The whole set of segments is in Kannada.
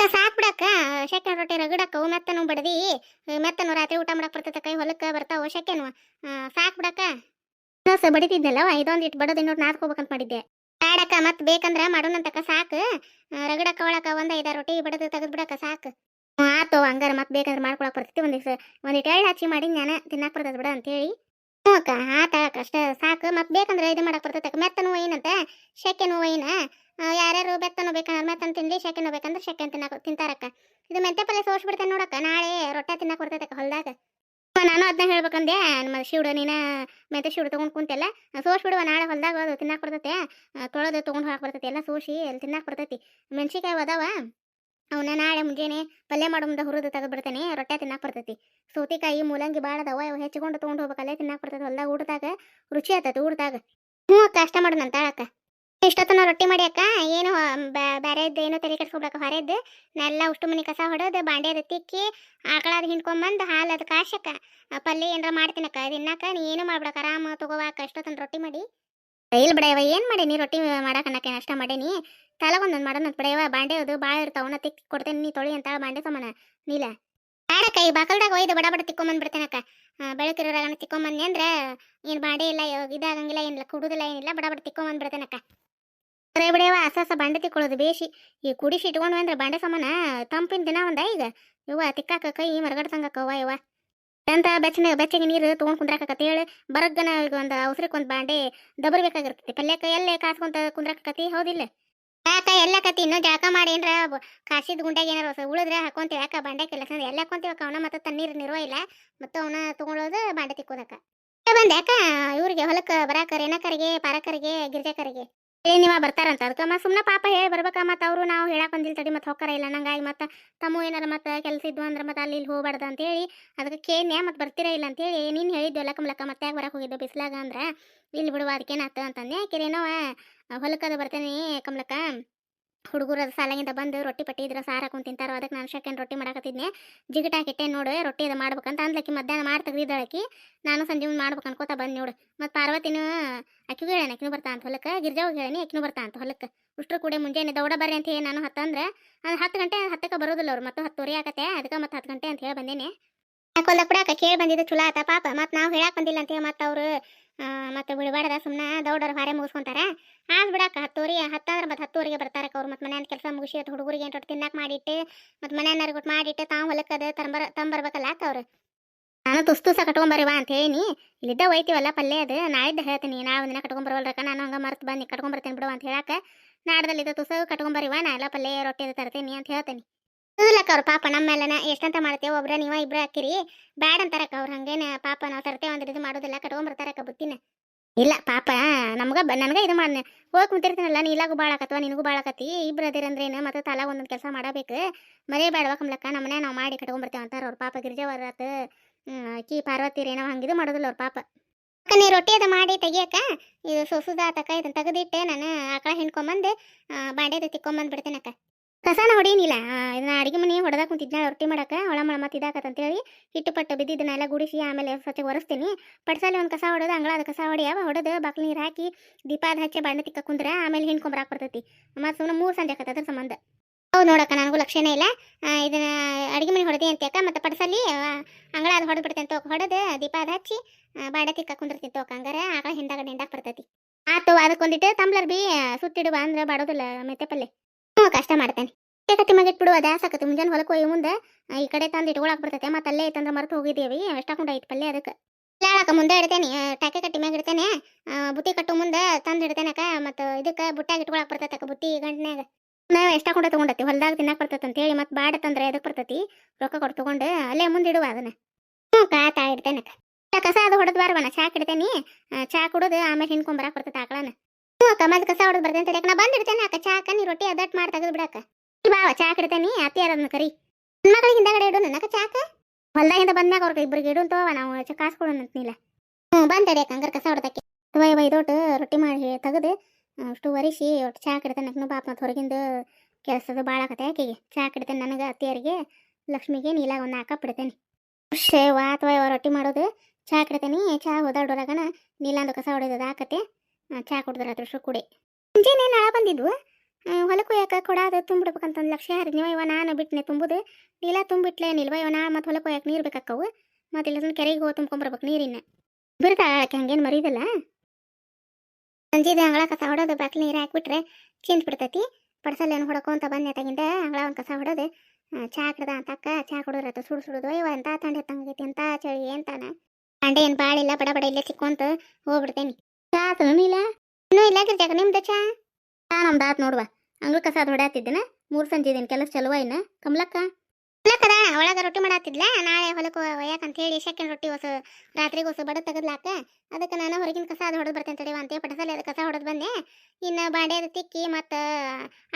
ಅಕ್ಕ ಸಾಕ್ಬಿಡಕ್ಕ ಶೆಕೆ ರೊಟ್ಟಿ ರಗಡಕ್ಕವು ಮೆತ್ತನು ಬಡದಿ. ಮೆತ್ತನು ರಾತ್ರಿ ಊಟ ಮಾಡಕ್ ಬರ್ತೈತೆ ಕೈ ಹೊಲಕ್ಕೆ ಬರ್ತಾವ ಶೆಕೆನು ಸಾಕ್ ಬಿಡಕ್ಕ. ದೋಸೆ ಬಡಿತಿದ್ದಲ್ಲ ಇದೊಂದು ಇಟ್ಟು ಬಡದು ಇನ್ನೊಂದು ನಾದ್ಕೋಬೇಕಂತ ಮಾಡಿದ್ದೆ. ಬೇಡಕ್ಕ ಮತ್ ಬೇಕಂದ್ರ ಮಾಡೋಣಂತಕ್ಕ ಸಾಕು. ರಗಡಕ್ಕ ಒಳಕ ಒಂದ್ ಐದಾರು ರೊಟ್ಟಿ ಬಡದು ತೆಗೆದು ಬಿಡಕ್ಕ ಸಾಕು. ಆತು, ಹಂಗಾರ ಮತ್ ಬೇಕಂದ್ರೆ ಮಾಡ್ಕೊಳಕ್ ಬರ್ತೈತಿ ಒಂದ್ ಒಂದಿಟ್ಟು ಎಳ್ಳು ಹಚ್ಚಿ ಮಾಡಿ ನಾನು, ತಿನ್ನಕ್ ಬರ್ತದ ಬಿಡ ಅಂತೇಳಿ. ಹ್ಞೂ ಅಕ್ಕ, ಆತ, ಅಷ್ಟೇ ಸಾಕು. ಮತ್ ಬೇಕಂದ್ರೆ ಇದು ಮಾಡಕ್ ಬರ್ತೈತೆ ಮೆತ್ತನು ಒಯ್ನಂತ ಶೆಕೆನು ಒಯ್ನ ಯಾರ್ಯಾರು ಬೆತ್ತ ಬೇಕಂದ್ರೆ ಮೆತ್ತನ ತಿನ್ಲಿ ಶೆಕೆ ನೋಬೇಕಂದ್ರೆ ಶೆಕೆ ತಿನ್ನಕ ತಿಂತಾರಕ್ಕ. ಇದು ಮೆಂತೆ ಪಲ್ಲೆ ಸೋಸ್ಬಿಡ್ತೇನೆ ನೋಡಕ್ಕ ನಾಳೆ ರೊಟ್ಟೆ ತಿನ್ನಕ್ ಬರ್ತೈತೆ ಹೊಲ್ದಾಗ. ನಾನು ಅದನ್ನ ಹೇಳ್ಬೇಕಂದೆ ನಮ್ಮ ಶಿವಡು ನೀನ ಮೆಂತೆ ಶಿವಡು ತೊಗೊಂಡು ಕುಂತೆಲ್ಲ ಸೋಸ್ಬಿಡುವ ನಾಳೆ ಹೊಲ್ದಾಗ ಅದು ತಿನ್ನಕ್ ಬರ್ತೈತೆ ಆ, ತೊಳೆದು ತೊಗೊಂಡು ಹಾಕಿ ಬರ್ತೈತಿ ಎಲ್ಲ ಸೋಸಿ ಅಲ್ಲಿ ತಿನ್ನಕ್ ಬರ್ತೈತಿ. ಮೆಣಸಿಕಾಯಿ ಅದಾವ ಅವನ್ನ ನಾಳೆ ಮುಂಜಾನೆ ಪಲ್ಯ ಮಾಡೋ ಮುಂದೆ ಹುರಿದು ತೆಗೆದು ಬಿಡ್ತೇನೆ ರೊಟ್ಟೆ ತಿನ್ನಕ್ ಬರ್ತೈತಿ. ಸೌತಿಕಾಯಿ ಮೂಲಂಗಿ ಭಾಳ ಅದಾವ ಇವು ಹೆಚ್ಚಿಕೊಂಡು ತೊಗೊಂಡು ಹೋಗ್ಬೇಕಲ್ಲೇ ತಿನ್ನಕ್ ಬರ್ತೈತಿ ಹೊಲ್ದಾಗ ಊಟದಾಗ ರುಚಿ ಆತೈತಿ ಊಟದಾಗ. ಹ್ಞೂ ಕಷ್ಟ ಮಾಡೋಣ ಅಂತ ಇಷ್ಟೊತ್ತನ ರೊಟ್ಟಿ ಮಾಡಿ ಅಕ್ಕ. ಏನು ಬೇರೆದ್ದು ಏನು ತಲೆ ಕೆಡ್ಸ್ಕೊಬೇಕು. ಹೊರೆದ್ದು ನೆಲ್ಲ ಉಷ್ಟು ಮನೆ ಕಸ ಹೊಡೆದು ಬಾಂಡೆ ಅದು ತಿಕ್ಕಿ ಆಕಳದ ಹಿಂಡ್ಕೊಂಬಂದು, ಹಾಲು ಅದು ಕಾಶಕ್ಕ ಪಲ್ಯ ಏನಾರ ಮಾಡ್ತೀನಕ್ಕ ತಿನ್ನಾಕ ನೀ ಏನು ಮಾಡ್ಬಿಡಕ ಆರಾಮ ತಗೋವಾಕ ಇಷ್ಟೊತ್ತನ ರೊಟ್ಟಿ ಮಾಡಿ. ಇಲ್ಲ ಬಿಡಯವ ಏನು ಮಾಡೀನಿ? ರೊಟ್ಟಿ ಮಾಡಕ್ಕೆ ಅಷ್ಟ ಮಾಡೀನಿ. ತಲಗೊಂದೊಂದು ಮಾಡೋಣ ಬಿಡಯವ ಬಾಂಡೆ ಅದು ಭಾಳ ಇರ್ತಾವನ ತಿಕ್ಕಿ ಕೊಡ್ತೇನೆ ನೀ ತೊಳಿ ಅಂತ ಬಾಂಡೆ ಸಮಾನ ನೀಲ. ಬೇಡಕ್ಕ ಈ ಬಾಕಲ್ದಾಗ ಒಯ್ದು ಬಡ ಬಡ ತಿಕ್ಕೊಂಬಂದು ಬಿಡ್ತೇನಕ್ಕ ಬೆಳಕಿರೋರಾಗನ ತಿಕ್ಕೊಂಬಂದಿ ಅಂದ್ರೆ ಏನು ಬಾಂಡೆ ಇಲ್ಲ, ಇದಾಗಂಗಿಲ್ಲ, ಏನಿಲ್ಲ, ಕುಡುದಿಲ್ಲ, ಏನಿಲ್ಲ, ಬಡ ಬಡ ತಿಕ್ಕೊಂಬಂದು ಬಿಡಯವ ಹಸ ಹಸ ಬಾಂಡೆ ತಿಕ್ಕೊಳ್ಳೋದು ಬೇಸಿ ಈ ಕುಡಿಸಿ ಇಟ್ಕೊಂಡು ಅಂದ್ರೆ ಬಾಂಡೆ ಸಮಾನ ತಂಪಿನ ದಿನ ಒಂದ ಈಗ. ಇವ ತಿಕ್ಕಾಕ ಕೈ ಮರಗಡ್ತಂಗಕ್ಕವ ಇವ ಅಂತ ಬೆಚ್ಚನ, ಬೆಚ್ಚಗೆ ನೀರು ತೊಗೊಂಡು ಕುಂದ್ರಾಕತಿ ಹೇಳಿ ಬರಗ್ಗನ ಈಗ ಒಂದು ಅವಸರಕ್ಕೆ ಒಂದು ಬಾಂಡೆ ದಬರ್ಬೇಕಾಗಿರ್ತೈತಿ. ಪಲ್ಯಕ್ಕೆ ಎಲ್ಲೇ ಕಾಸ್ಕೊಂತ ಕುಂದ್ರಾಕತಿ ಹೌದಿಲ್ಲ. ಯಾಕ ಎಲ್ಲ ಕತಿ ಇನ್ನೂ ಜಾಕ ಮಾಡಿ ಏನ್ರ ಕಾಸಿದ ಗುಂಡ್ಯಾಗ ಏನಾರ ಉಳಿದ್ರ ಹಾಕೊಂತೀವಿ. ಯಾಕ ಬಾಂಡೆ ಕೆಲಸ ಎಲ್ಲ ಹಾಕೊಂತೀವಿ ಅವನ ಮತ್ತೆ ತಣ್ಣೀರು ನಿರ್ವ ಇಲ್ಲ. ಮತ್ತೆ ಅವನ ತಗೊಳ್ಳೋದು ಬಾಂಡೆ ತಿಕ್ಕೋದಕ್ಕ. ಬಂದ ಯಾಕ ಇವ್ರಿಗೆ ಹೊಲಕ್ಕೆ ಬರಾಕ ರೇಣಕರಿಗೆ, ಪಾರಕರಿಗೆ, ಗಿರ್ಜಕರಿಗೆ. ಏ, ನೀವ ಬರ್ತಾರಂತ? ಅದಕ್ಕೆ ಮತ್ತೆ ಸುಮ್ಮನೆ ಪಾಪ ಹೇಳಿ ಬರ್ಬೇಕ ಮತ್ತೆ ಅವರು ನಾವು ಹೇಳಕ್ ಬಂದಿಲ್ಲ ತಡಿ ಮತ್ತೆ ಹೋಗ್ತಾರ ಇಲ್ಲ. ನಂಗಾಗಿ ಮತ್ತೆ ತಮ್ಮ ಏನಾರ ಮತ್ತೆ ಕೆಲಸ ಇದ್ವು ಅಂದ್ರೆ ಮತ್ತೆ ಅಲ್ಲಿ ಇಲ್ಲಿ ಅಂತ ಅಂತೇಳಿ ಅದಕ್ಕೆ ಕೇನ್ಯ ಮತ್ತೆ ಬರ್ತೀರಾ ಇಲ್ಲ ಅಂತೇಳಿ ನೀನು ಹೇಳಿದ್ದೆ ಎಲ್ಲ ಕಮಲಕ್ಕ ಮತ್ತೆ ಯಾಕೆ ಬರಕ್ಕೆ ಹೋಗಿದ್ದೆ ಬಿಸಿಲಾಗ ಅಂದ್ರೆ? ಇಲ್ಲಿ ಬಿಡುವ ಅದಕ್ಕೇನಾತ ಅಂತಂದೆ. ಕಿರೇನೋ ಹೊಲಕ್ಕದ ಬರ್ತೇನೆ ಕಮಲಕ್ಕ. ಹುಡುಗರು ಅದು ಸಾಲಾಗಿಂದ ಬಂದು ರೊಟ್ಟಿ ಪಟ್ಟಿ ಇದ್ರೆ ಸಾರು ಹಾಕೊಂಡು ತಿಂತಾರೋ, ಅದಕ್ಕೆ ನಾನು ಸೆಕೆಂಡ್ ರೊಟ್ಟಿ ಮಾಡಕತ್ತಿದ್ನೆ. ಜಿಗಟ್ ಹಾಕಿಟ್ಟೆ ನೋಡು ರೊಟ್ಟಿ ಅದು ಮಾಡ್ಬೇಕಂತ ಅಂದ್ಲಕ್ಕಿ ಮಧ್ಯಾಹ್ನ ಮಾಡಿ ಆಕಿ ನಾನು ಸಂಜೆ ಮುಂದೆ ಮಾಡ್ಬೇಕು ಅನ್ಕೋತ ಬಂದು ನೋಡು. ಮತ್ತು ಪಾರ್ವತಿನೂ, ಅಕ್ಕಿಗೂ ಹೇಳೇನೆ, ಅಕ್ಕಿನೂ ಬರ್ತಾ ಅಂತ ಹೊಲಕ್ಕೆ? ಗಿರ್ಜಾವ್ ಹೇಳೇನಿ, ಅಕ್ಕಿನೂ ಬರ್ತಾ ಅಂತ ಹೊಲಕ್ಕೆ. ಉಷ್ಟ್ರು ಕೂಡ ಮುಂಜಾನೆ ದೌಡ ಬರ್ರಿ ಅಂತ ಹೇಳಿ ನಾನು ಹತ್ತಂದ್ರೆ ಅದು ಹತ್ತು ಗಂಟೆ ಹತ್ತಕ್ಕೆ ಬರೋದಿಲ್ಲ ಅವ್ರು, ಮತ್ತು ಹತ್ತುವರೆ ಆಗತ್ತೆ, ಅದಕ್ಕೆ ಮತ್ತೆ ಹತ್ತು ಗಂಟೆ ಅಂತ ಹೇಳಿ ಬಂದೇನೆ. ಯಾಕೊಲ್ಲ ಬಿಡಾಕ ಕೇಳಿ ಬಂದಿದ್ದು ಚಲೋ ಆತ, ಪಾಪ, ಮತ್ತು ನಾವು ಹೇಳಕ್ಕೆ ಬಂದಿಲ್ಲ ಅಂತ ಹೇಳಿ ಮತ್ತು ಅವರು ಮತ್ತೆ ಬಿಡಬಾರ್ದ ಸುಮ್ಮನೆ ದೌಡರು ಹಾರೆ ಮುಗಿಸ್ಕೊಂತಾರ. ಆದ್ ಬಿಡಾಕ ಹತ್ತೂರಿಗೆ ಹತ್ತಂದ್ರೆ ಮತ್ತೆ ಹತ್ತೂರಿಗೆ ಬರ್ತಾರಕ್ಕ ಅವ್ರು ಮತ್ತೆ ಮನೆಯ ಕೆಲಸ ಮುಗಿಸಿ ಅದು ಹುಡುಗರಿಗೆ ಏನು ತಿನ್ನಕ್ಕೆ ಮಾಡಿಟ್ಟು ಮತ್ತು ಮನೆಯನ್ನಾರು ಗುಟ್ ಮಾಡಿಟ್ಟು ತಾವು ಹೊಲಕ್ಕೆ ಅದು ತಂಬರ್ ತಂಬರ್ಬೇಕಲ್ಲ ಆತ ಅವ್ರು. ನಾನು ತುಸ್ ತುಸ ಕಟ್ಕೊಂಬರಿವಾ ಅಂತ ಹೇಳಿ ಇಲ್ಲಿದ್ದ ಒಯ್ತೀವಲ್ಲ ಪಲ್ಯ ಅದು ನಾಳಿದ್ದ ಹೇಳ್ತೀನಿ, ನಾವು ಒಂದಿನ ಕಟ್ಕೊಂಬರ್ವಲ್ರಕ್ಕ, ನಾನು ಹಂಗೆ ಮರ್ತು ಬಂದು ಕಟ್ಕೊಂಬರ್ತೀನಿ ಬಿಡುವ ಅಂತ ಹೇಳಕ್ಕೆ ನಾಡ್ದಲ್ಲಿದ್ದ ತುಸ ಕಟ್ಕೊಂಬರಿವಾ ನಾ ಎಲ್ಲ ಪಲ್ಯ, ರೊಟ್ಟಿ ತರ್ತೀನಿ ಅಂತ ಹೇಳ್ತೀನಿ. ಇಲ್ಲಕ್ಕ ಅವ್ರು ಪಾಪ ನಮ್ಮ ಮೇಲೆನ ಎಷ್ಟಂತ ಮಾಡ್ತೇವೆ ಒಬ್ರ ನೀವ ಇಬ್ರ ಹಾಕಿರಿ. ಬ್ಯಾಡ ಅಂತಾರಕ್ಕ ಅವ್ರು ಹಂಗೇನ ಪಾಪ ನಾವು ತರ್ತೇವೆ ಅಂದ್ರೆ ಇದು ಮಾಡೋದಿಲ್ಲ ಕಟ್ಕೊಂಬರ್ತಾರಕ್ಕ ಬುತ್ತಿನ. ಇಲ್ಲ ಪಾಪ ನಮ್ಗ ನನಗ ಇದು ಮಾಡ್ನೆ, ಹೋಗಿ ಕುಂತಿರ್ತೀನಲ್ಲ, ನೀಲಾಗೂ ಭಾಳ ಆಕತ್ವ, ನಿನಗೂ ಭಾಳ ಆಕತಿ ಇಬ್ರು ಅದಿರಂದ್ರೇನು ಮತ್ತೆ ತಲಾ ಒಂದೊಂದು ಕೆಲಸ ಮಾಡಬೇಕು. ಮರೇ ಬೇಡವ ಕಮ್ಲಕ್ಕ ನಮ್ಮನೆ ನಾವು ಮಾಡಿ ಕಟ್ಕೊಂಬರ್ತೇವೆ ಅಂತಾರ ಅವ್ರ ಪಾಪ ಗಿರಿಜವರಾತ ಕಿ ಪಾರ್ವತಿ ಏನೋ ಹಂಗಿದು ಮಾಡೋದಿಲ್ಲ ಅವ್ರ ಪಾಪ. ಅಕ್ಕ, ನೀ ರೊಟ್ಟಿ ಅದು ಮಾಡಿ ತೆಗಿಯಕ್ಕ, ಇದು ಸೊಸುದ ತಕ ಇದನ್ನ ತೆಗೆದಿಟ್ಟೆ, ನಾನು ಆಕಳ ಹಿಂಡ್ಕೊಂಬಂದು ಬಾಂಡೆದು ತಿಕ್ಕೊಂಬಂದು ಬಿಡ್ತೇನಕ್ಕ. ಕಸಾನ ಹೊಡೀನಿಲ್ಲ. ಇದನ್ನ ಅಡಿಗೆ ಮನೆ ಹೊಡೆದಾಗ ಕುಂತಿದ್ನ, ರೊಟ್ಟಿ ಮಾಡಕ್ಕೆ ಒಳ ಮಳ ಅಂತ ಇದಾಕತ್ತಂತೇಳಿ ಹಿಟ್ಟು ಪಟ್ಟು ಬಿದ್ದಿದ್ದನ್ನೆಲ್ಲ ಗುಡಿಸಿ ಆಮೇಲೆ ಸ್ವಚ್ಛ ಒರೆಸ್ತೀನಿ. ಪಡ್ಸಲ್ಲಿ ಒಂದು ಕಸ ಹೊಡೆದು ಅಂಗಳದ ಕಸ ಹೊಡಿಯವ ಹೊಡೆದು, ಬಾಕ್ಲ ನೀರು ಹಾಕಿ ದೀಪಾದ ಹಚ್ಚಿ ಬಣ್ಣ ತಿಕ್ಕ ಕುಂದ್ರ ಆಮೇಲೆ ಹಿಂಡ್ಕೊಂಬರಾಕ್ ಬರ್ತೈತಿ ಮತ್ತು ಸುಮ್ಮನೆ ಮೂರು ಸಂಜೆ ಆಕತ್ತೆ ಅದ್ರ ಸಂಬಂಧ. ಹೌದು ನೋಡಕ್ಕ, ನನಗೂ ಲಕ್ಷ್ಯನೇ ಇಲ್ಲ. ಇದನ್ನ ಅಡಿಗೆ ಮನೆ ಹೊಡೆದಿ ಯಾಕ ಮತ್ತು ಅಂಗಳ ಅದು ಹೊಡೆದು ಬಿಡ್ತೇನೆ ತೋಕ, ಹೊಡೆದು ದೀಪಾದ ಹಚ್ಚಿ ಬಾಡ ತಿಕ್ಕ ಕುಂದಿರ್ತೀನಿ ತೋಕ, ಹಂಗಾರ ಆಕಳ ಹಿಂದಾಗ ಹಿಂಡಾಕ್ ಬರ್ತೈತಿ. ಆತು, ಅದಕ್ಕೊಂದಿಟ್ಟು ತಂಬ್ಲರ್ ಬಿ ಸುತ್ತಿಡುವ ಅಂದ್ರೆ ಬಾಡೋದಿಲ್ಲ ಮೆತ್ತೆ ಪಲ್ಲೆ ಹ್ಞೂ ಕಷ್ಟ ಮಾಡ್ತೇನೆ. ಕಟ್ಟಿ ಮಗಿಟ್ ಬಿಡುವ ದಾಸಾಕತಿ ಮುಂಜಾನೆ ಹೊಲಕ್ಕೆ ಹೋಗಿ ಮುಂದೆ ಈ ಕಡೆ ತಂದು ಇಟ್ಕೊಳಕ್ ಬರ್ತೈತೆ. ಮತ್ತೆ ಅಲ್ಲೇ ಇತ್ತಂದ್ರೆ ಮರೆತು ಹೋಗಿದ್ದೀವಿ. ಎಷ್ಟಾಕೊಂಡು ಐತೆ ಪಲ್ಯ ಅದಕ್ಕೆ. ಹೇಳಕ್ಕ ಮುಂದೆ ಇಡ್ತೇನೆ. ಟಾಕೆ ಕಟ್ಟಿ ಮ್ಯಾಗ ಇಡ್ತೇನೆ. ಬುತ್ತಿ ಕಟ್ಟು ಮುಂದೆ ತಂದು ಇಡ್ತೇನಕ್ಕ ಮತ್ತು ಇದಕ್ಕೆ ಬುಟ್ಟಾಗಿ ಇಟ್ಕೊಳಕ್ ಬರ್ತೈತೆ ಅಕ್ಕ, ಬುತ್ತಿ ಗಂಟನ್ಯಾಗ. ನಾವು ಎಷ್ಟಾಕೊಂಡ ತೊಗೊಂಡತಿ ಹೊಲ್ದಾಗ ತಿನ್ನಕ್ ಬರ್ತೈತೆ ಅಂತ ಹೇಳಿ ಮತ್ತೆ ಬಾಡ ತಂದ್ರೆ ಅದಕ್ಕೆ ಬರ್ತೈತಿ? ರೊಕ್ಕ ಕೊಟ್ಟು ತೊಗೊಂಡು ಅಲ್ಲೇ ಮುಂದೆ ಇಡುವ ಅದನ್ನ. ಹ್ಞೂ ಕಾತಾ ಇಡ್ತೇನಕ್ಕ ಕಸ ಅದು ಹೊಡೆದ್ ಬಾರ್ವನ ಚಾಕ್ ಇಡ್ತೇನೆ ಚಾ ಕುಡಿದು, ಆಮೇಲೆ ಹಿಂಡ್ಕೊಂಬರಕ್ ಬರ್ತೈತೆ ಆಕಳನ. ಅಕ್ಕ ಕಸ ಹೊಡೆದು ಬರ್ತೇನೆ ನಾ ಬಂದಿಡ್ತೇನೆ ಅಕ್ಕ. ಚಾಕ ನೀ ರೊಟ್ಟಿ ಅದಟ್ ಮಾಡಿ ತೆಗೆದು ಬಿಡಕ್ಕ. ಬಾ, ಚಾ ಇಡ್ತೇನಿ ಅತ್ತಿಯಾರ ಅದನ್ನ ಕರಿ. ಮಕ್ಕಳಿಗೆ ಹಿಂದಗಡೆ ಇಡು ನನ್ನಕ ಚಾಕ ಹೊಲ್ದಾಗಿಂದ ಬಂದಾಗ ಅವ್ರಿಗೆ ಇಬ್ಬರಿಗೆ ಇಡು ಅಂತವ ನಾವು ಚ ಕಾಸು ಕೊಡೋಣ ನೀಲ. ಹ್ಞೂ, ಬಂದ್ ತಡಿಯಕ್ಕ ಹಂಗಾರೆ ಕಸ ಹೊಡ್ದಕ್ಕೆ. ವೈ ವೈ ದೊಡ್ಡ ರೊಟ್ಟಿ ಮಾಡಿ ತೆಗೆದು, ಅಷ್ಟು ಒರಿಸಿ ಒಟ್ಟು ಚಾ ಇಡ್ತೇನೆ ನಕ್ಕನು ಪಾಪ ಮತ್ತು ಹೊರಗಿಂದ ಕೆಲಸದ ಭಾಳ ಕತೆ ಆಕೆಗೆ. ಚಾ ಇಡ್ತೇನೆ ನನಗೆ, ಅತ್ತಿಯರಿಗೆ, ಲಕ್ಷ್ಮಿಗೆ, ನೀಲಾಗ ಒಂದು ಹಾಕ ಬಿಡ್ತೇನೆ ವಾ ಅಥವಾ ರೊಟ್ಟಿ ಮಾಡೋದು. ಚಾ ಇಡ್ತೇನೆ ಚಾ ಹೋದಾಡೋರಾಗನ ನೀಲಾಂದು ಕಸ ಹೊಡೆಯೋದು ಹಾಕತ್ತೆ ಚಾ ಕುಡಿದ್ರೆ ಅದ್ರ ಕುಡಿ. ಮುಂಜಾನೆ ನಾಳೆ ಬಂದಿದ್ವು. ಹೊಲಕ್ಕೂ ಯಾಕೆ ಕೊಡಾದ ತುಂಬಿಡ್ಬೇಕಂತ ಒಂದು ಲಕ್ಷ ಹರಿ ನೀವು ಇವ, ನಾನು ಬಿಟ್ಟನೆ ತುಂಬುದು. ನೀಲ ತುಂಬಿಟ್ಲೆ, ನಿಲ್ವ ಇವ, ನಾ ಮತ್ತೆ ಹೊಲಕ್ಕೆ ಯಾಕೆ ನೀರು ಬೇಕಾಕವು ಮತ್ತೆ ಇಲ್ಲ ಕೆರೆಗೆ ಹೋಗಿ ತುಂಬ್ಕೊಂಬರ್ಬೇಕು ನೀರಿನ ಬಿಡ್ತಾಳಕ್ಕೆ ಹಂಗೇನು ಮರಿದಲ್ಲ? ಸಂಜೆದು ಅಂಗಳ ಕಸ ಹೊಡೋದು ಬಾಕ್ಲಿ ನೀರು ಹಾಕ್ಬಿಟ್ರೆ ಚಿಂತ ಬಿಡ್ತೈತಿ. ಪಡ್ಸಲ್ ಏನು ಅಂತ ಬಂದೆ ತಗಿಂದ, ಅಂಗಳ ಒಂದು ಕಸ ಹೊಡೋದು. ಚಾ ಹಾಕಿದ ಅಂತ ಅಕ್ಕ, ಚಾ ಕುಡಿದ್ರತ ಸುಡು ಸುಡೋದು. ಇವ ಎಂತ ತಂಡ ತಂಗೈತಿ ಎಂತ ಚಳಿ, ಎಂತಾನ? ಅಂಡೆ ಏನು ಬಾಳಿಲ್ಲ, ಬಡ ಬಡ ಇಲ್ಲೇ ಚಿಕ್ಕೊಂತ ಹೋಗ್ಬಿಡ್ತೇನಿ. ಆತನು ಇಲ್ಲ, ಇನ್ನೂ ಇಲ್ಲ ಗಿರ್ಜಾಕ ನಿಮ್ದು ಚಾ? ಚಾ ನಮ್ದು ಆತ್ ನೋಡುವ, ಅಂಗಳ ಕಸ ಹೊಡ್ಯಾತಿದ್ದೇನ, ಮೂರು ಸಂಜೆ ಇದೇನು, ಕೆಲಸ ಚಲುವ ಇನ್ನ ಕಮಲಕ್ಕ? ಕಮಲಕ್ಕದ, ಒಳಗ ರೊಟ್ಟಿ ಮಾಡಾತಿದ್ಲ, ನಾಳೆ ಹೊಲಕ್ಕೆ ಒಯ್ಯಾಕಂತ ಹೇಳಿ ಸೆಕೆಂಡ್ ರೊಟ್ಟಿ ಹೊಸ, ರಾತ್ರಿಗೆ ಹೊಸ ಬಡ ತೆಗದ್ಲಾಕ, ಅದಕ್ಕೆ ನಾನು ಹೊರಗಿನ ಕಸ ಅದು ಹೊಡೆದು ಬರ್ತೇನೆ ತಡೆಯುವ ಅಂತ ಪಟಸಲ್ಲಿ ಅದು ಕಸ ಹೊಡೆದು ಬಂದೆ, ಇನ್ನು ಬಾಂಡೆ ಅದು ತಿಕ್ಕಿ ಮತ್ತು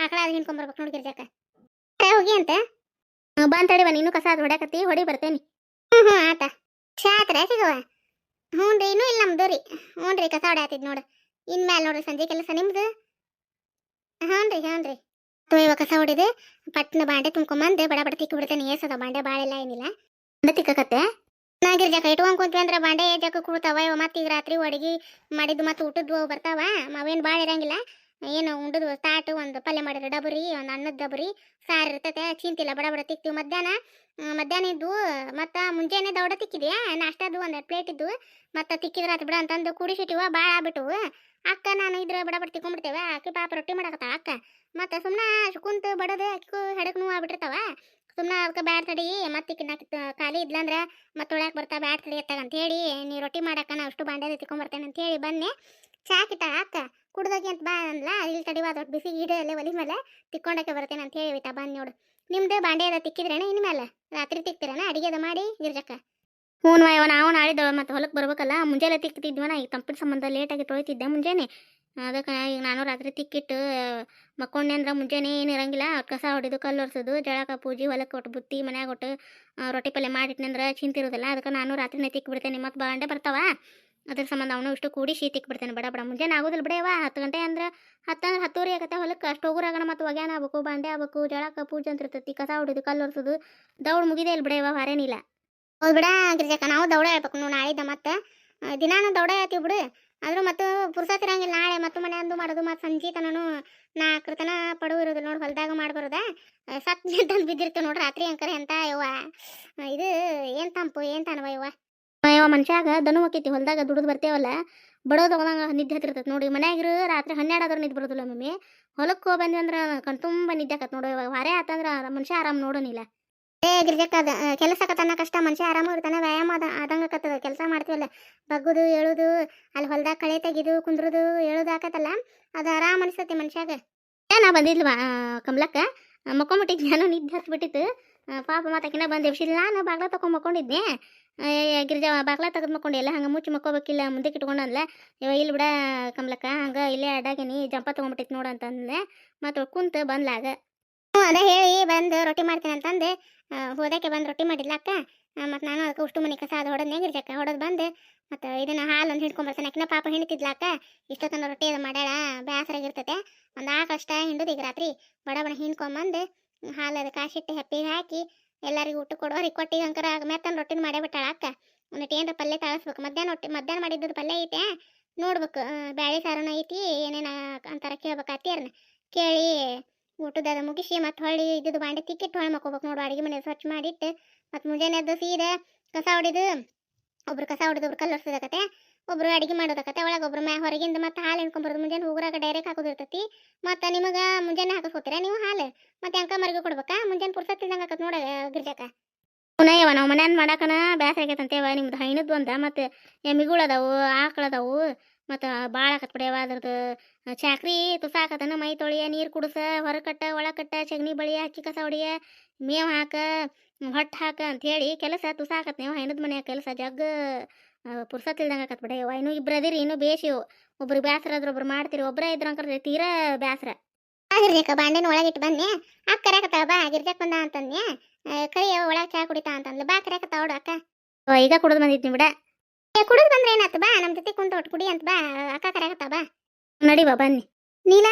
ಆಕಳ ಅದು ಹಿಂಡ್ಕೊಂಬರ್ಬೇಕು ನೋಡಿ ಗಿರ್ಜಾಕ. ಹೋಗಿ ಅಂತ? ಬಂದ್ ತಡಿವ, ನೀನು ಕಸ ಅದು ಹೊಡ್ಯಾಕತ್ತಿ, ಹೊಡಿ ಬರ್ತೇನೆ. ಹ್ಞೂ ಹ್ಞೂ ಆತ. ಚಾ ಸಿಗವ ಹ್ಞೂ ರೀ, ಇನ್ನೂ ಇಲ್ಲ ನಮ್ದು ರೀ. ಹ್ಞೂ ರೀ, ಕಸ ಹೊಡ್ಯಾತಿದ್ ನೋಡು. ಇನ್ಮೇಲೆ ನೋಡ್ರಿ ಸಂಜೆ ಕೆಲಸ ನಿಮ್ದು? ಹ್ಞೂ ರೀ ಹ್ಞೂ ರೀ. ತೊಯ್ವ ಕಸ ಹೊಡಿದು. ಪಟ್ನ ಬಾಂಡೆ ತುಂಬ್ಕೊಂಬಂದು, ಬಡ ಬಡ ತಿಕ್ಕಿ ಬಿಡ್ತೇನೆ. ಏಸದ ಬಾಂಡೆ ಬಾಳೆಲ್ಲ ಏನಿಲ್ಲ. ಬಾಂಡೆ ತಿಕ್ಕಕತ್ತೆ. ನಾಗಿರ್ ಜಕ ಇಟ್ಕೊಂಡ್ ಕುಂತ್ವಿ ಅಂದ್ರೆ ಬಾಂಡೆ ಜಕ ಕುಡ್ತಾವ. ಇವ ಮತ್ತೆ ಈಗ ರಾತ್ರಿ ಅಡಿಗೆ ಮಾಡಿದ್ದು ಮತ್ತೆ ಊಟದ್ದು ಬರ್ತಾವ. ಅವೇನು ಭಾಳ ಇರಂಗಿಲ್ಲ. ಏನು ಉಂಡದು ತಾಟು ಒಂದು ಪಲ್ಯ ಮಾಡಿದ್ರೆ ಡಬರಿ, ಒಂದು ಅನ್ನದ ಡಬರಿ, ಸಾರು ಇರ್ತೈತೆ, ಚಿಂತಿಲ್ಲ, ಬಡ ಬಡ ತಿಕ್ತೀವಿ. ಮಧ್ಯಾಹ್ನ ಮಧ್ಯಾಹ್ನ ಇದ್ದು ಮತ್ತು ಮುಂಜಾನೆ ದೌಡ ತಿಕ್ಕಿದ್ಯಾ? ನಾಷ್ಟದ್ದು ಒಂದು ಪ್ಲೇಟ್ ಇದ್ದು, ಮತ್ತು ತಿಕ್ಕಿದ್ರೆ ಆತು ಬಿಡ ಅಂತಂದು ಕುಡಿಸಿಟ್ಟಿವ ಭಾಳ ಆಗ್ಬಿಟ್ಟವು ಅಕ್ಕ, ನಾನು ಇದ್ರೆ ಬಡ ಬಡ ತಿಕ್ಕೊಂಡ್ಬಿಡ್ತೇವೆ ಆಕೆ ಪಾಪ ರೊಟ್ಟಿ ಮಾಡಕತ್ತ ಅಕ್ಕ. ಮತ್ತು ಸುಮ್ಮನೆ ಕುಂತು ಬಡದು ಅಕ್ಕಿಗೂ ಹೆಡಕ್ ನೋವು ಆಗ್ಬಿಟ್ಟಿರ್ತಾವ. ಸುಮ್ಮನೆ ಅದಕ್ಕೆ ಬ್ಯಾಡ್ ತಡಿ, ಮತ್ತೆ ಇಕ್ಕಿನ ಖಾಲಿ ಇದ್ಲಂದ್ರೆ ಮತ್ತೆ ತೊಳ್ಯಾಕೆ ಬರ್ತಾ ಬ್ಯಾಡ್ ತಡಿ ಎತ್ತಾಗ ಅಂತ ಹೇಳಿ, ನೀ ರೊಟ್ಟಿ ಮಾಡಕ್ಕ ನಾ ಅಷ್ಟು ಬಾಂಡೆ ಅಂತ ಹೇಳಿ ಬನ್ನಿ ಚಾ ಅಕ್ಕ. ಕುಡ್ದಾಗಿ ಅಂತ ಬಾ ಅಂದ್ಲ. ಇಲ್ಲಿ ತಡಿವಾ ದೊಡ್ಡ ಬಿಸಿ ಇಡಲೆ ಒಲಿ ಮೇಲೆ ತಿಕ್ಕೊಂಡಕ್ಕೆ ಬರ್ತೇನೆ ಅಂತ ಹೇಳಿ ಬಿಟ್ಟ ಬಂದು ನೋಡು. ನಿಮ್ದು ಬಾಂಡೆ ಅದ ತಿಕ್ಕಿದ್ರೇನ ಇನ್ಮೇಲೆ ರಾತ್ರಿ ತಿಕ್ತಿರೇನ? ಅಡಿಗೆ ಅದ ಮಾಡಿ ಗಿರ್ಜಕ್ಕ ಹ್ಞೂ ಅಯ್ಯೋ, ನಾವು ನಾಳಿದ್ದು ಮತ್ತೆ ಹೊಲಕ್ಕೆ ಬರ್ಬೇಕಲ್ಲ. ಮುಂಜಾನೆ ತಿಕ್ತಿದ್ವನ ಈಗ ತಂಪಿನ ಸಂಬಂಧ ಲೇಟಾಗಿ ತೊಳಿತಿದ್ದೆ ಮುಂಜಾನೆ. ಅದಕ್ಕೆ ಈಗ ನಾನು ರಾತ್ರಿ ತಿಕ್ಕಿಟ್ಟು, ಮಕ್ಕೊಂಡೆ ಅಂದ್ರೆ ಮುಂಜಾನೆ ಏನು ಇರಂಗಿಲ್ಲ. ಕಸ ಹೊಡೆದು ಕಲ್ಲು ಒರೆಸೋದು ಜಳಕ ಪೂಜೆ ಹೊಲಕ್ಕೆ ಒಟ್ಟು ಬುತ್ತಿ ಮನ್ಯಾಗ ಒಟ್ಟು ರೊಟ್ಟಿ ಪಲ್ಯ ಮಾಡಿಟ್ನಂದ್ರೆ ಚಿಂತಿರೋದಿಲ್ಲ. ಅದಕ್ಕೆ ನಾನು ರಾತ್ರಿನೇ ತಿಕ್ಕಿ ಬಿಡ್ತೇನೆ ಮತ್ತು ಬಾಂಡೆ ಬರ್ತಾವ? ಅದ್ರ ಸಂಬಂಧ ಅವನು ಇಷ್ಟು ಕೂಡಿ ಶೀತಿಕ್ ಬಿಡ್ತಾನೆ. ಬಡ ಬಡ. ಮುಂಜಾನೆ ಆಗೋದಿಲ್ಲ ಬಿಡೇವ ಹತ್ತು ಗಂಟೆ ಅಂದ್ರೆ ಹತ್ತು ಅಂದ್ರೆ ಹತ್ತುವರೆ ಆಗತ್ತೆ ಹೊಲಕ್ಕೆ. ಅಷ್ಟು ಹೋಗುರಾಗಣ ಮತ್ತು ಒಗ್ಯಾನ ಆಗ್ಬೇಕು, ಬಾಂಡೆ ಆಗ್ಬೇಕು ಜಳಕ ಪೂಜೆ ಅಂತ ಇರ್ತೈತಿ, ಕಸ ಹೊಡಿದು, ಕಲ್ಲು ದೌಡ್ ಮುಗಿದೇ ಇಲ್ಲ ಬಿಡೇವ ಹಾರೇನಿಲ್ಲ ಹೌದು ಬಿಡ ಗಿರಿಜಕ್ಕ, ನಾವು ದೌಡ ಹೇಳ್ಬೇಕು ನಾವು ನಾಳಿದ್ದ ಮತ್ತೆ. ದಿನಾನು ದೌಡ ಹೇಳ್ತೀವಿ ಬಿಡು. ಆದರೂ ಮತ್ತು ಪುರ್ಸತ್ ಇರಂಗಿಲ್ಲ ನಾಳೆ ಮತ್ತು ಮನೆ ಅಂದು ಮಾಡೋದು ಮತ್ತು ಸಂಜೆ ತನೂ ನಾಲ್ಕರ ತನ ಪಡವು ಇರೋದು ನೋಡಿ ಹೊಲದಾಗ ಮಾಡ್ಬರೋದ ಸತ್ ಬಿದ್ದಿರ್ತೀವಿ ನೋಡ್ರಿ ರಾತ್ರಿ ಅಂಕರ ಎಂತ ಯವ್ವ? ಇದು ಏನ್ ತಂಪು, ಏನ್ ತಾನವ ಯವ್ವ? ಯವ್ವ ಮನುಷ್ಯಾಗ ದನು ಹೋಕೈತಿ ಹೊಲದಾಗ ದುಡಿದು ಬರ್ತೇವಲ್ಲ ಬಡೋ ತಗೊಂಡಂಗ ನಿದ್ದೆ ಹತ್ತಿರ್ತೈತಿ ನೋಡಿ. ಮನ್ಯಾಗಿರು ರಾತ್ರಿ ಹನ್ನೆರಡು ಆದ್ರೂ ನಿದ್ದೆ ಬರೋದಿಲ್ಲ ಮಮ್ಮಿ. ಹೊಲಕ್ಕೆ ಹೋಗಿ ಬಂದ್ವಿ ಅಂದ್ರೆ ಕಣ್ ತುಂಬ ನಿದ್ದೆ ಆಕತ್ ನೋಡು. ಇವಾಗ ವಾರೆ ಆತಂದ್ರ ಮನುಷ್ಯ ಆರಾಮ್ ನೋಡೋನಿಲ್ಲ. ಏ ಗಿರ್ಜಕ್ಕ ಅದ ಕೆಲಸ ಕತನ ಕಷ್ಟ ಮನುಷ್ಯ ಆರಾಮ ಇರ್ತಾನೆ ವ್ಯಾಯಾಮ ಅದ ಆದಂಗ ಕತ್ತದ ಕೆಲಸ ಮಾಡ್ತೀವಲ್ಲ ಬಗ್ಗುದು ಏಳುದು ಅಲ್ಲಿ ಹೊಲದಾಗ ಕಳೆ ತೆಗಿದು ಕುಂದ್ರದು ಏಳುದು ಆಕತ್ತಲ್ಲ ಅದು ಆರಾಮ ಅನಿಸ್ತತಿ ಮನುಷ್ಯಾಗ. ನಾ ಬಂದಿದ್ಲ್ವಾ ಆ, ಕಮಲಕ್ಕ? ಮಕ್ಕೊಂಬಿಟ್ಟಿದ್ದೆ ನಾನು ನಿದ್ದೆ ಹತ್ಬಿಟ್ಟಿತ್ತು. ಪಾಪ ಮಾತಾಕಿನ ಬಂದ್ ನಾನು ಬಾಗ್ಲ ತಗೊಂಡ್ ಮಕ್ಕೊಂಡಿದ್ದೆ ಗಿರಿಜಾ, ಬಾಗ್ಲ ತೆಗೆದು ಮಕ್ಕೊಂಡೆ ಹಂಗೆ ಮುಚ್ಚಿ ಮಕ್ಕೋಬೇಕಿಲ್ಲ ಮುಂದಕ್ಕೆ ಇಟ್ಕೊಂಡಲ್ಲ ಇವ ಇಲ್ಲಿ ಬಿಡ ಕಮಲಕ್ಕ, ಹಂಗೆ ಇಲ್ಲೇ ಅಡಾಗಿನಿ ಜಂಪ ತೊಗೊಂಬಿಟ್ಟಿತ್ತು ನೋಡು ಅಂತಂದ್ಲೆ. ಮತ್ತು ಕುಂತು ಬಂದ್ಲಾಗ ಹ್ಞೂ, ಅದ ಹೇಳಿ, ಬಂದು ರೊಟ್ಟಿ ಮಾಡ್ತೀನಿ ಅಂತಂದು. ಹೋದಕ್ಕೆ ಬಂದು ರೊಟ್ಟಿ ಮಾಡಿಲ್ಲ ಅಕ್ಕ. ಮತ್ತು ನಾನು ಅದಕ್ಕೆ ಉಷ್ಟು ಮನೆ ಕಸ ಅದು ಹೊಡೆದು ಗಿರ್ಜಕ್ಕ ಹೊಡೆದು ಬಂದು. ಮತ್ತು ಇದನ್ನ ಹಾಲು ಒಂದು ಹಿಡ್ಕೊಂಬರ್ತಾನೆ ಅಕ್ಕನ ಪಾಪ ಹಿಂಡ್ತಿದ್ಲ ಅಕ್ಕ. ಇಷ್ಟೊತ್ತನ ರೊಟ್ಟಿ ಅದು ಮಾಡ್ಯಾಳ ಬೇಸರಾಗಿರ್ತೈತೆ ಒಂದು ಆ ಕಷ್ಟ ಹಿಂಡುದು ಈಗ ರಾತ್ರಿ. ಬಡ ಬಡ ಹಿಂಡ್ಕೊಂಬಂದು ಹಾಲು ಅದು ಕಾಶಿಟ್ಟು, ಹೆಪ್ಪಿಗೆ ಹಾಕಿ ಎಲ್ಲರಿಗೂ ಊಟ ಕೊಡೋರಿ ಕೊಟ್ಟಿ ಅಂಕರ ಮೆತ್ತನ ರೊಟ್ಟಿನ ಮಾಡೇ ಬಿಟ್ಟಾಳ ಅಕ್ಕ. ಒಂದಿಟ್ಟು ಏನರ ಪಲ್ಯ ತಾಳಿಸ್ಬೇಕು. ಮಧ್ಯಾಹ್ನ ರೊಟ್ಟಿ, ಮಧ್ಯಾಹ್ನ ಮಾಡಿದ್ದು ಪಲ್ಯ ಐತೆ. ನೋಡ್ಬೇಕು. ಬ್ಯಾಳಿ ಸಾರನ ಐತಿ, ಏನೇನ ಅಂತಾರ ಕೇಳ್ಬೇಕು ಅತ್ತಿಯರ್ನ ಕೇಳಿ ಊಟದ ಮುಗಿಸಿ ಮತ್ತೆ ಹೊಳ್ಳಿ ಇದ್ದು ಬಾಂಡೆ ತಿಕ್ಕಿಟ್ಟು ಹೊಳ್ಳಿ ಮಕ್ಕೋಬೇಕು ನೋಡು. ಅಡುಗೆ ಮನೆ ಸ್ವಚ್ಛ ಮಾಡಿಟ್ಟು ಮತ್ತು ಮುಂಜಾನೆ ಎದ್ದು ಸೀದಾ ಕಸ ಹೊಡಿದು, ಒಬ್ರು ಕಸ ಹೊಡೆದು ಒಬ್ರು ಕಲ್ಲು ಒರ್ಸೋದಕತೆ. ಒಬ್ರು ಅಡಿಗೆ ಮಾಡೋದಾಕತ್ತೆ ಒಳಗೆ ಒಬ್ರು ಮ್ಯಾ ಹೊರಗಿಂದ ಮತ್ತೆ ಹಾಲು ಹಿಡ್ಕೊಂಬರೋದು ಮುಂಜಾನೆ ಹೋಗ್ರಾಗ ಡೈರೆಕ್ಟ್ ಹಾಕೋದಿರ್ತೈತಿ. ಮತ್ತು ನಿಮಗೆ ಮುಂಜಾನೆ ಹಾಕಿಸ್ಕೋತೀರಾ ನೀವು ಹಾಲು. ಮತ್ತೆ ಅಂಕ ಮರಿಗೆ ಕೊಡ್ಬೇಕಾ? ಮುಂಜಾನೆ ಪುರ್ಸತ್ ಇಲ್ದಂಗೆ ಆಕತ್ ನೋಡ ಗಿರ್ಜಾಕ. ಪುನಃ ನಾವು ಮನ್ಯಾನ ಮಾಡಾಕನ ಬೇಸರ ಆಗೈತಂತೇವ ನಿಮ್ದು ಹೈನದ್ದು ಒಂದ, ಮತ್ತು ಎಮ್ಮಿಗಳು ಅದಾವು ಮತ್ತು ಭಾಳ ಆಕತ್ ಬಿಡ್ಯವ ಅದ್ರದ್ದು ಚಾಕ್ರಿ ತುಸಾಕತನ ಮೈ ತೊಳಿಯ, ನೀರು ಕುಡಿಸ ಹೊರಕಟ್ಟ ಒಳಕಟ್ಟ ಚಗ್ನಿ ಬಳಿ ಅಕ್ಕಿ ಕಸ ಹೊಡಿಯ, ಮೇವು ಹಾಕ, ಹೊಟ್ಟು ಹಾಕ ಅಂಥೇಳಿ ಕೆಲಸ ತುಸಾಕತ್ ನೀವು ಹೈನದ ಮನೆಯ ಕೆಲಸ. ಜಗ್ಗ ಪುರ್ಸತ್ ಇಲ್ದಂಗೆ ಆಕತ್ ಬಿಡ. ಇನ್ನೂ ಇಬ್ರು ಅದಿರಿ ಇನ್ನೂ ಬೇಸಿ ಒಬ್ರು ಬೇಸರ ಆದ್ರೆ ಒಬ್ರು ಮಾಡ್ತೀರಿ. ಒಬ್ಬರೇ ಇದ್ರ ಅಂಕರ್ ತೀರಾ ಬೇಸರ ಆಗಿರ್ಬೇಕ ಬಾಂಡೆನ ಒಳಗಿಟ್ಟು ಬನ್ನಿ. ಅಕ್ಕ ಕರೆಯಕತ್ತಾಳ ಬಾ ಗಿರ್ಜಕ್ ಬಂದ ಅಂತಂದ್ಯ ಕರಿಯವ ಒಳಗೆ ಚಾ ಕುಡಿತಾ ಅಂತಂದ್ಲು. ಬಾ ಕರೆಯಕತ್ತಾವ ನೋಡು ಅಕ್ಕ. ಈಗ ಕುಡಿದು ಬಂದಿದ್ನಿ ಬಿಡ. ಏ ಕುಡಿದು ಬಂದ್ರೆ ಏನಾಯ್ತು ಬಾ ನಮ್ಮ ಜೊತೆ ಕುಂತ ಒಟ್ಟು ಕುಡಿ ಅಂತ ಬಾ. ಅಕ್ಕ ಕರೆಯಕತ್ತಾವ ಬಾ. ನಡಿ ಬಾ ಬನ್ನಿ. ನೀಲ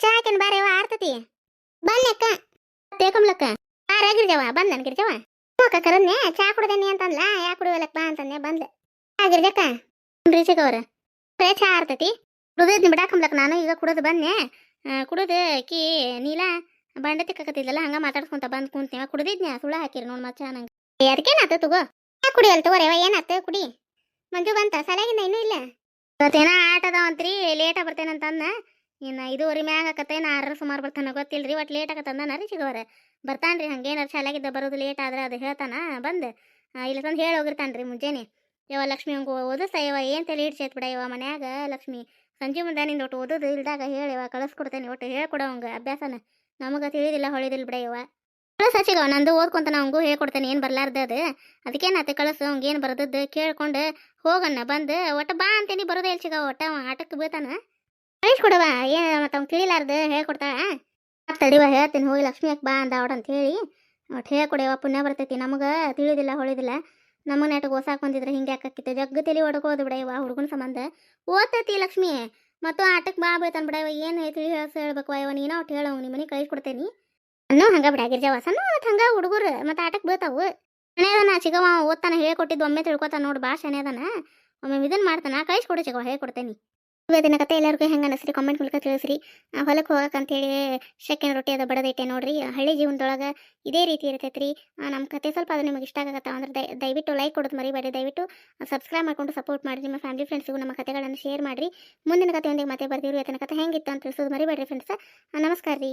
ಚಾ ಹಾಕಿನ ಬಾರೇವ ಆರ್ತತಿ ಬನ್ನಿ ಅಕ್ಕ. ತೇಕಮ್ಲಕ್ಕ ಆ ಗಿರ್ಜವ ಬಂದ್ ನನ್ ಗಿರ್ಜವ ಅಕ್ಕ ಚಾ ಕುಡ್ದೇನಿ ಅಂತಂದ್ಲ? ಯಾ ಕುಡಿಯೋಲಕ್ ಬಾ ಅಂತಂದೆ ಬಂದ್ಲೆ ಆಗಿರ್ದಕ್ಕ ರೀಚಕ ಅವ್ರ? ಬರೇ ಚಾ ಆರ್ತತಿ ಕುಡಿದ್ ಬಿಡಾಕಂಬ್ಲಕ್ ನಾನು, ಈಗ ಕುಡಿದು ಬನ್ನೆ ಕುಡಿದು ಕಿ ನೀಲಾ ಬಂಡೆ ತಿಕ್ಕಕತ್ತಿದ್ಲಲ್ಲ ಹಂಗ ಮಾತಾಡ್ಸ್ಕೊಂತ ಬಂದ್ ಕುಂತೀವ. ಕುಡ್ದಿದ್ನ್ಯಾ ಸುಳ್ಳ ಹಾಕಿರಿ ನೋಡ್ ಮಚ್ಚ ನಂಗೆ. ಅದಕ್ಕೇನಾತ ತಗೋ? ಯಾ ಕುಡಿಯಲ್ ತಗೋರೇವ ಏನಾತ ಕುಡಿ? ಮಂಜು ಬಂತ ಸಾಲಾಗಿಂದ ಇನ್ನೂ ಇಲ್ಲ? ಇವತ್ತೇನ ಆಟ ಅದಾವಂತ್ರಿ ಲೇಟ ಬರ್ತೇನಂತ ಇನ್ನ ಇದುವರೆ ಮ್ಯಾಗ ಮ್ಯಾಗ ನಾ ಆರ ಸುಮಾರು ಬರ್ತಾನ ಗೊತ್ತಿಲ್ರಿ, ಒಟ್ ಲೇಟ್ ಆಗತ್ತಂದ ರೀ ಸಿಗೋರ ಬರ್ತಾನ್ರಿ, ಹಂಗೇನಾರು ಶಾಲಾಗಿದ್ದ ಬರೋದು ಲೇಟ್ ಆದ್ರೆ ಅದು ಹೇಳ್ತಾನ, ಬಂದು. ಇಲ್ಲ ತಂದು ಹೇಳಿ ಹೋಗಿರ್ತಾನ್ರಿ ಮುಂಜಾನೆ. ಯವ ಲಕ್ಷ್ಮಿ ಹಂಗೆ ಓದಿಸ್ತ ಯವ ಏನು ತಲೆ ಹಿಡ್ಸೈತ್ ಬಿಡ ಯವ ಮನ್ಯಾಗ ಲಕ್ಷ್ಮಿ. ಸಂಜೆ ಮುಂದೆ ನಿಂದು ಒಟ್ಟು ಓದೋದು ಇಲ್ದಾಗ ಹೇಳಿ ಯವ ಕಳಿಸ್ಕೊಡ್ತೇನೆ, ಒಟ್ಟು ಹೇಳ್ಕೊಡ ಅವಂಗೆ ಅಭ್ಯಾಸನ. ನಮಗೆ ತಿಳಿದಿಲ್ಲ ಹೊಳಿದಿಲ್ಲ ಬಿಡ ಯವ ಕಳಿಸ್ ಹಚ್ಚಿಗವ ನಂದು ಓದ್ಕೊಂತ ಅವಂಗೂ ಹೇಳ್ಕೊಡ್ತೇನೆ, ಏನು ಬರ್ಲಾರ್ದ ಅದು. ಅದಕ್ಕೇನಾತ ಕಳಿಸು, ಅವ್ಗೆ ಏನು ಬರ್ದದ್ದು ಕೇಳ್ಕೊಂಡು ಹೋಗಣ್ಣ, ಬಂದು. ಒಟ್ಟು ಬಾ ಅಂತೇನಿ, ಬರೋದೇ ಇಲ್ಲ ಸಿಗವ ಒಟ್ಟ ಆಟಕ್ಕೆ ಬೀಳ್ತಾನ. ಕಳಿಸ್ಕೊಡವ ಏನು ಮತ್ತೆ ಅವ್ನು ತಿಳಿಲಾರ್ದು ಹೇಳ್ಕೊಡ್ತಾಳ. ತಡಿವ ಹೇಳ್ತೀನಿ, ಹೋಗಿ ಲಕ್ಷ್ಮಿ ಯಾಕೆ ಬಾ ಅಂದ ಅವಡ ಅಂತ ಹೇಳಿ ಒಟ್ಟು ಹೇಳ್ಕೊಡ್ಯವ ಪುಣ್ಯ ಬರ್ತೈತಿ. ನಮಗೆ ತಿಳಿದಿಲ್ಲ, ಹೊಳಿದಿಲ್ಲ. ನಮಗೆ ನೆಟ್ಗೆ ಓಸಾಕ್ ಬಂದಿದ್ರೆ, ಹಿಂಗೆ ಯಾಕಾಕಿತ್ತು ಜಗ್ಗ ತಲೆ ಹೊಡ್ಕೋದು ಬಿಡಯ್ಯವ ಹುಡುಗನ ಸಂಬಂಧ. ಓದ್ತೈತಿ ಲಕ್ಷ್ಮಿ. ಮತ್ತು ಆಟಕ್ಕೆ ಬಾ ಬೀಳ್ತಾನೆ ಬಿಡಯ್ಯವ ಏನು ತಿಳಿ ಹೇಳ್ಸ ಹೇಳ್ಬೇಕು ಅಯ್ಯವ ನೀನು ಒಟ್ಟು ಹೇಳು ನಿಮ್ಮ ಮನೆಗೆ ಕಳಿಸ್ಕೊಡ್ತೇನಿ ಅನ್ನೋ ಹಂಗೆ ಬಿಡ ಗಿರ್ಜಾ ಸಣ್ಣ ಮತ್ತು ಹಂಗೆ ಹುಡುಗರು, ಮತ್ತು ಆಟಕ್ಕೆ ಬೀಳ್ತಾವು. ಶನೇದನ ಚಿಗವ ಓದ್ತಾನ ಹೇಳ್ಕೊಟ್ಟಿದ್ದು ಒಮ್ಮೆ ತಿಳ್ಕೊತಾನ ನೋಡಿ, ಬಾ ಶನೇದನ ಒಮ್ಮೆ ಇದನ್ನ ಮಾಡ್ತಾನ ಕಳಿಸ್ಕೊಡು ಚಿಗವ ಹೇಳ್ಕೊಡ್ತೇನೆ ಇವತ್ತಿನ ಕತೆ ಎಲ್ಲರಿಗೂ ಹೆಂಗೆ ಅನಿಸ್ರಿ ಕಾಮೆಂಟ್ ಮೂಲಕ ತಿಳಿಸ್ರಿ. ಹೊಲಕ್ಕೆ ಹೋಗಕ್ಕಂತೇಳಿ ಶೆಕೆನ್ ರೊಟ್ಟಿ ಅದ ಬಡದೈತೆ ನೋಡ್ರಿ. ಹಳ್ಳಿ ಜೀವನದೊಳಗೆ ಇದೇ ರೀತಿ ಇರ್ತೈತೆ ರೀ ನಮ್ಮ ಕತೆ ಸ್ವಲ್ಪ ಅದು ನಿಮಗೆ ಇಷ್ಟ ಆಗತ್ತ ಅಂದ್ರೆ ದಯ ದಯವಿಟ್ಟು ಲೈಕ್ ಕೊಡೋದು ಮರಿಬೇಡಿ ದಯವಿಟ್ಟು ಸಬ್ಸ್ಕ್ರೈಬ್ ಮಾಡ್ಕೊಂಡು ಸಪೋರ್ಟ್ ಮಾಡಿ ನಿಮ್ಮ ಫ್ಯಾಮಿಲಿ ಫ್ರೆಂಡ್ಸ್ಗೂ ನಮ್ಮ ಕತೆಗಳನ್ನು ಶೇರ್ ಮಾಡಿರಿ. ಮುಂದಿನ ಕತೆಯೊಂದಿಗೆ ಮತ್ತೆ ಬರ್ತೀವಿ ಇವತ್ತಿನ ಕತೆ ಹೆಂಗಿತ್ತು ಅಂತ ತಿಳಿಸೋದು ಮರಿಬೇಡ್ರಿ ಫ್ರೆಂಡ್ಸ್ ನಮಸ್ಕಾರ ರೀ